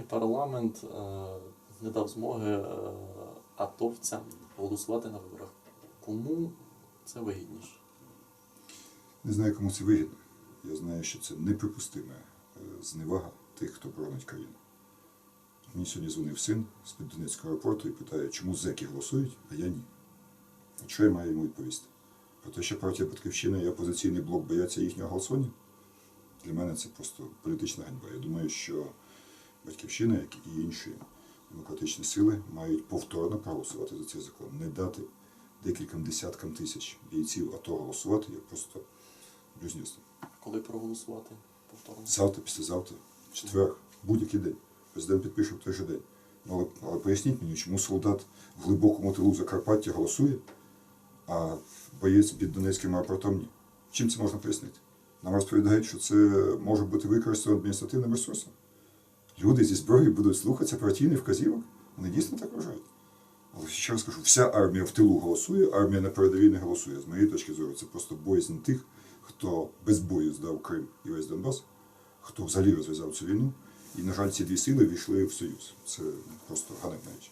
парламент е, не дав змоги е, атовцям голосувати на виборах. Кому це вигідніше? Не знаю, кому це вигідно. Я знаю, що це неприпустима е, зневага тих, хто боронить країну. Мені сьогодні дзвонив син з-під Донецького аеропорту і питає, чому зеки голосують, а я ні. От що я маю йому відповісти? Про те, що партія Батьківщина і опозиційний блок бояться їхнього голосування? Для мене це просто політична ганьба. Я думаю, що Батьківщина, як і інші демократичні сили, мають повторно проголосувати за цей закон. Не дати декільком десяткам тисяч бійців АТО голосувати, я просто блюзнірство. Коли проголосувати повторно? Завтра, післязавтра, четвер, будь-який день. Президент підпише в той же день. Ну, але, але поясніть мені, чому солдат в глибокому тилу Закарпаття голосує, а боєць під Донецьким аеропортом ні. Чим це можна пояснити? Нам розповідають, що це може бути використано адміністративним ресурсом. Люди зі зброєю будуть слухатися партійних вказівок. Вони дійсно так вважають. Але ще раз кажу, вся армія в тилу голосує, армія на передовій не голосує. З моєї точки зору, це просто боязнь тих, хто без бою здав Крим і весь Донбас, хто взагалі розв'язав цю війну. І, на жаль, ці дві сили війшли в союз. Це просто ганебна річ.